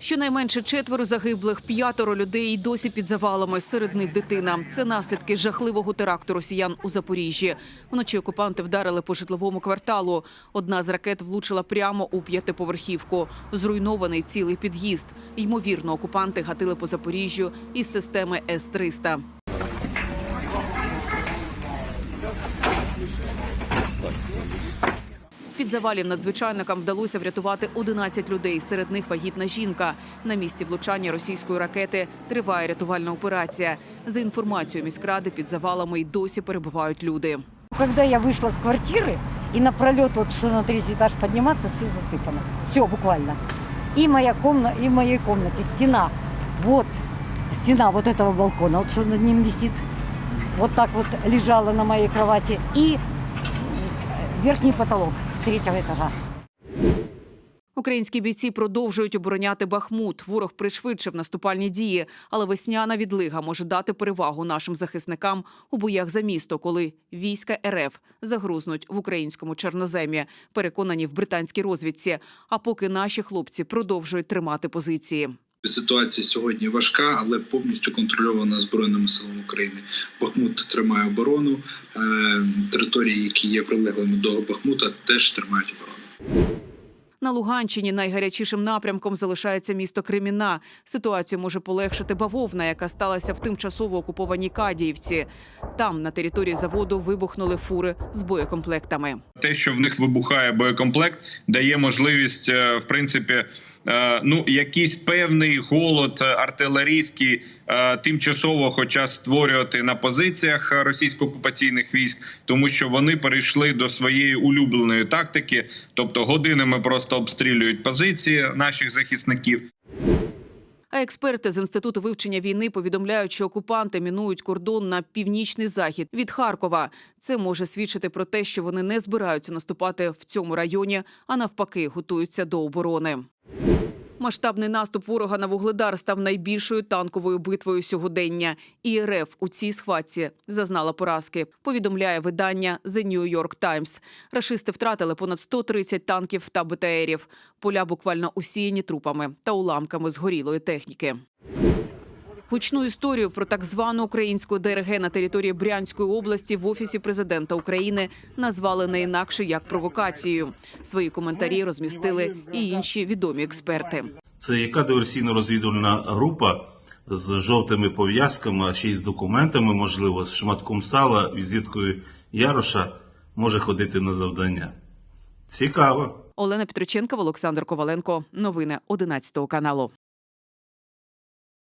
Щонайменше четверо загиблих, п'ятеро людей і досі під завалами. Серед них дитина. Це наслідки жахливого теракту росіян у Запоріжжі. Вночі окупанти вдарили по житловому кварталу. Одна з ракет влучила прямо у п'ятиповерхівку. Зруйнований цілий під'їзд. Ймовірно, окупанти гатили по Запоріжжю із системи С-300. З-під завалів надзвичайникам вдалося врятувати 11 людей. Серед них вагітна жінка. На місці влучання російської ракети триває рятувальна операція. За інформацією міськради, під завалами й досі перебувають люди. Когда я вышла с квартиры, и на пролет, вот что на третий этаж подниматься, все засыпано. Все буквально. И моя комната, и в моей комнате стена. Вот стена вот этого балкона, вот что над ним висит. Вот так вот лежала на моей кровати. И м, верхний потолок с третьего этажа. Українські бійці продовжують обороняти Бахмут. Ворог пришвидшив наступальні дії, але весняна відлига може дати перевагу нашим захисникам у боях за місто, коли війська РФ загрузнуть в українському чорноземі. Переконані в британській розвідці. А поки наші хлопці продовжують тримати позиції. Ситуація сьогодні важка, але повністю контрольована збройними силами України. Бахмут тримає оборону. е, Території, які є прилеглими до Бахмута, теж тримають оборону. На Луганщині найгарячішим напрямком залишається місто Креміна. Ситуацію може полегшити бавовна, яка сталася в тимчасово окупованій Кадіївці. Там на території заводу вибухнули фури з боєкомплектами. те, що в них вибухає боєкомплект, дає можливість, е, в принципі, е, ну якийсь певний голод е, артилерійський тимчасово, хоча створювати на позиціях е, російсько-окупаційних військ, тому що вони перейшли до своєї улюбленої тактики, тобто годинами просто обстрілюють позиції наших захисників. А експерти з інституту вивчення війни повідомляють, що окупанти мінують кордон на північний захід від Харкова. Це може свідчити про те, що вони не збираються наступати в цьому районі, а навпаки, готуються до оборони. Масштабний наступ ворога на вугледар став найбільшою танковою битвою сьогодення. І РФ у цій схватці зазнала поразки. Повідомляє видання The New York Times. Рашисти втратили понад 130 танків та БТРів. Поля буквально усіяні трупами та уламками згорілої техніки. Гучну історію про так звану українську ДРГ на території Брянської області в офісі президента України назвали не інакше як провокацією. Свої коментарі розмістили і інші відомі експерти. Це яка диверсійно-розвідувальна група з жовтими пов'язками, ще й з документами, можливо, з шматком сала, візиткою Яроша, може ходити на завдання. Цікаво. Олена Петроченкова, Олександр Коваленко. Новини 11 каналу.